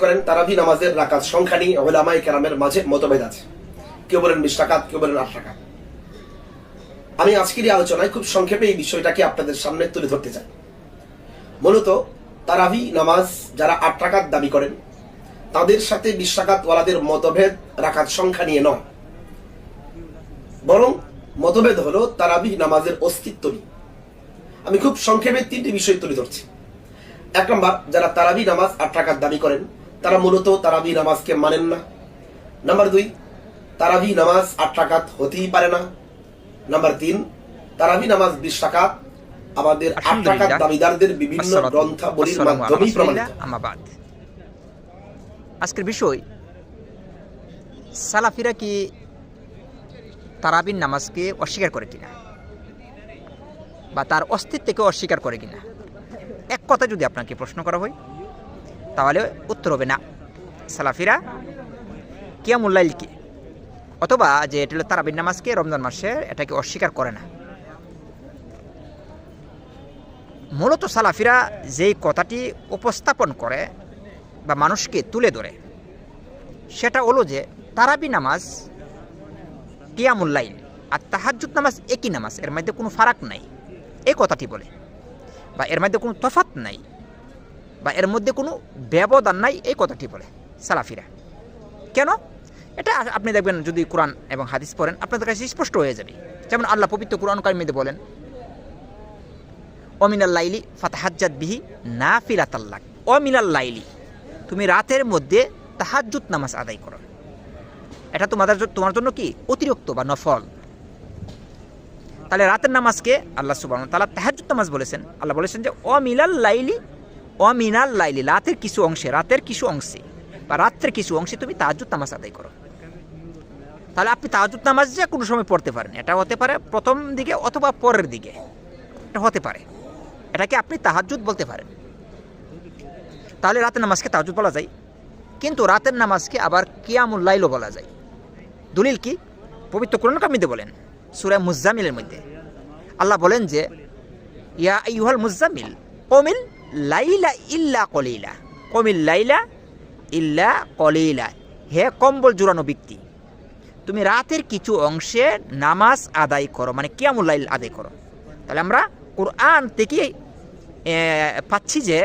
করেন, তারাবি নামাজের রাকাত সংখ্যা নিয়ে ওলামাই কেরামের মাঝে মতভেদ আছে। কেউ বলেন বিশ টাকাত কেউ বলেন আট টাকা। আমি আজকের এই আলোচনায় খুব সংক্ষেপে এই বিষয়টাকে আপনাদের সামনে তুলে ধরতে চাই। মূলত, তারাবি নামাজ যারা আট টাকাত দাবি করেন, তাদের সাথে বিশ টাকাত ওয়ালাদের মতভেদ রাকাত সংখ্যা নিয়ে নয়। বরং মতভেদ হলো তারাবি নামাজের অস্তিত্ব নিয়ে। আমি খুব সংক্ষেপে তিনটি বিষয় তুলে ধরছি। এক নম্বর, যারা তারাবি নামাজ আট টাকার দাবি করেন তারা মূলত তারাবি নামাজকে মানেন না। নাম্বার দুই তারাবি নামাজ আট টাকাত হতেই পারে না। নাম্বার তিন তারাবি নামাজ বিশ টাকাত আমাদের আট টাকাত দাবিদারদের বিভিন্ন গ্রন্থাবলীর মাধ্যমেই প্রমাণিত। আজকের বিষয় সালাফিরা কি তারাবিন নামাজকে অস্বীকার করে কিনা? বা তার অস্তিত্বকে অস্বীকার করে কিনা? এক কথা যদি আপনাকে প্রশ্ন করা হয়। তাহলে উত্তর হবে না। সালাফিরা কিয়ামুল্লাইল কি? অথবা যে এটা হলো তারাবিন নামাজকে রমজান মাসে এটাকে অস্বীকার করে না। মূলত সালাফিরা যেই কথাটি উপস্থাপন করে বা মানুষকে তুলে ধরে, সেটা হলো যে তারাবি নামাজ কিয়ামুল্লাইল আর তাহাজ্জুদ নামাজ একই নামাজ, এর মধ্যে কোনো ফারাক নাই। এই কথাটি বলে বা এর মধ্যে কোনো তফাত নাই। বা এর মধ্যে কোনো ব্যবধান নাই, এই কথাটি বলে সালাফিরা। কেন? এটা আপনি দেখবেন যদি কোরআন এবং হাদিস পড়েন, আপনাদের কাছে স্পষ্ট হয়ে যাবে। যেমন আল্লাহ পবিত্র কোরআন কারিমিতে বলেন অমিনাল লাইলি ফাতাহাজ্জাদ বিহি না ফিলাতাল্লাক অমিনাল লাইলি, তুমি রাতের মধ্যে তাহাজ্জুদ নামাজ আদায় করো। এটা তোমাদের তোমার জন্য কি? অতিরিক্ত বা নফল। তাহলে রাতের নামাজকে আল্লাহ সুবাহ তালা তাহাজ্জুদ নামাজ বলেছেন। আল্লাহ বলেছেন যে অমিলাল লাইলি অমিনাল লাইলি, রাতের কিছু অংশে, রাতের কিছু অংশে, বা রাত্রের কিছু অংশে তুমি তাহাজ্জুদ নামাজ আদায় করো। তাহলে আপনি তাহাজুদ নামাজ যে কোনো সময় পড়তে পারেন। এটা হতে পারে প্রথম দিকে অথবা পরের দিকে। এটা হতে পারে। এটাকে আপনি তাহাজুদ বলতে পারেন। তাহলে রাতের নামাজকে তাহাজুদ বলা যায়। কিন্তু রাতের নামাজকে আবার কিয়ামুল লাইলও বলা যায়। দলিল কি? পবিত্র কোরআন কামিতে বলেন সুরায় মুজামিলের মধ্যে। আল্লাহ বলেন যে, ইয়া ইউহাল মুজামিল কমিল লাইলা ইল্লা কলিলা। কমিল লাইলা ইল্লা কলিলা। হে কম্বল জুড়ানো ব্যক্তি, তুমি রাতের কিছু অংশে নামাজ আদায় করো মানে কিয়ামুল লাইল আদায় করো। তাহলে আমরা কোরআন থেকে পাচ্ছি যে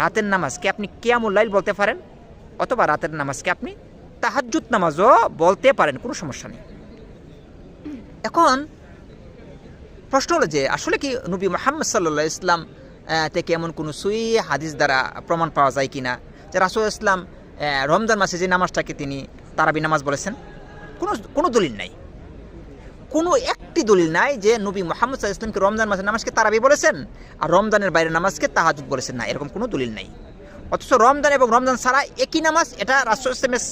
রাতের নামাজকে আপনি কিয়ামুল লাইল বলতে পারেন, অথবা রাতের নামাজকে আপনি তাহাজ্জুদ নামাজও বলতে পারেন, কোনো সমস্যা নেই। এখন প্রশ্ন হলো যে, আসলে কি নবী মোহাম্মদ সাল্লা ইসলাম থেকে এমন কোনো সুই হাদিস দ্বারা প্রমাণ পাওয়া যায় কিনা? যে রাসুল ইসলাম রমজান মাসে যে নামাজটাকে তিনি তারাবি নামাজ বলেছেন কোনো কোনো দলিল নাই। কোনো একটি দলিল নাই যে নবী মোহাম্মদ সাল্লাহ ইসলামকে রমজান মাসের নামাজকে তারাবি বলেছেন আর রমজানের বাইরে নামাজকে তাহাজুদ বলেছেন না। এরকম কোনো দলিল নাই। অথচ রমজান এবং রমজান সারা একই নামাজ এটা রাসুল ইসলামের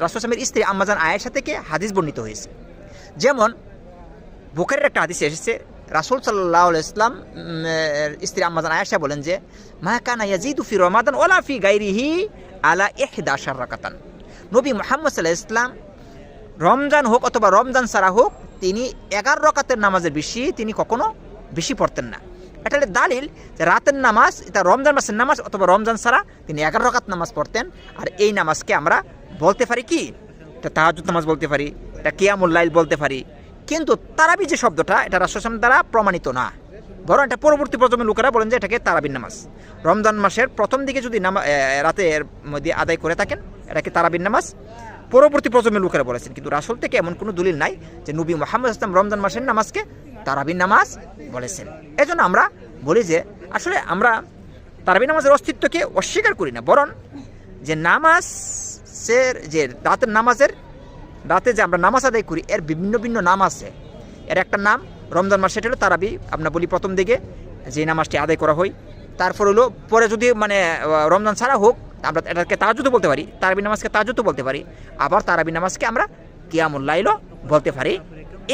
আহ, ইসলামের স্ত্রী আম্মাজান আয়েশা থেকে হাদিস বর্ণিত হয়েছে। যেমন বুখারের একটা হাদিসে এসেছে রাসুল সাল্লাহ ইসলাম স্ত্রী আম্মাজান আয়েশা বলেন যে, মা কানা ইয়াজিদু ফি রমাদান ওলা ফি গাইরিহি আলা ইহদা আশার রাকাতান নবী মোহাম্মদ সাল্লাহ ইসলাম রমজান হোক অথবা রমজান সারা হোক, তিনি এগারো রকাতের নামাজের বেশি তিনি কখনো বেশি পড়তেন না। এটা দালিল যে রাতের নামাজ, এটা রমজান মাসের নামাজ অথবা রমজান সারা তিনি এগারো রকাত নামাজ পড়তেন। আর এই নামাজকে আমরা বলতে পারি কি? এটা তাহাজুদ নামাজ বলতে পারি, এটা কিয়ামুল লাইল বলতে পারি। কিন্তু তারাবি যে শব্দটা, এটা রাসুলাম দ্বারা প্রমাণিত না। বরং এটা পরবর্তী প্রজন্মের লোকেরা বলেন যে এটাকে তারাবির নামাজ। রমজান মাসের প্রথম দিকে যদি নামা রাতের মধ্যে আদায় করে থাকেন, এটাকে তারাবির নামাজ। পরবর্তী প্রজন্মের লোকেরা বলেছেন, কিন্তু রাসুল থেকে এমন কোনো দলিল নাই যে নবী মোহাম্মদ ইসলাম রমজান মাসের নামাজকে তারাবির নামাজ বলেছেন। এজন্য আমরা বলি যে, আসলে আমরা তারাবি নামাজের অস্তিত্বকে অস্বীকার করি না, বরং যে নামাজের, যে রাতের নামাজের রাতে যে আমরা নামাজ আদায় করি, এর বিভিন্ন ভিন্ন নাম আছে। এর একটা নাম রমজান মাস, সেটা হলো তারাবি। আমরা বলি প্রথম দিকে যে নামাজটি আদায় করা হয়। তারপর হলো, পরে যদি মানে রমজান ছাড়া হোক, আমরা এটাকে তাজুতো বলতে পারি। তারাবি নামাজকে তাজুতো বলতে পারি। আবার তারাবি নামাজকে আমরা কিয়ামুল্লাইলও বলতে পারি।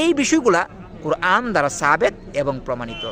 এই বিষয়গুলা কোরআন দ্বারা সাবেত এবং প্রমাণিত।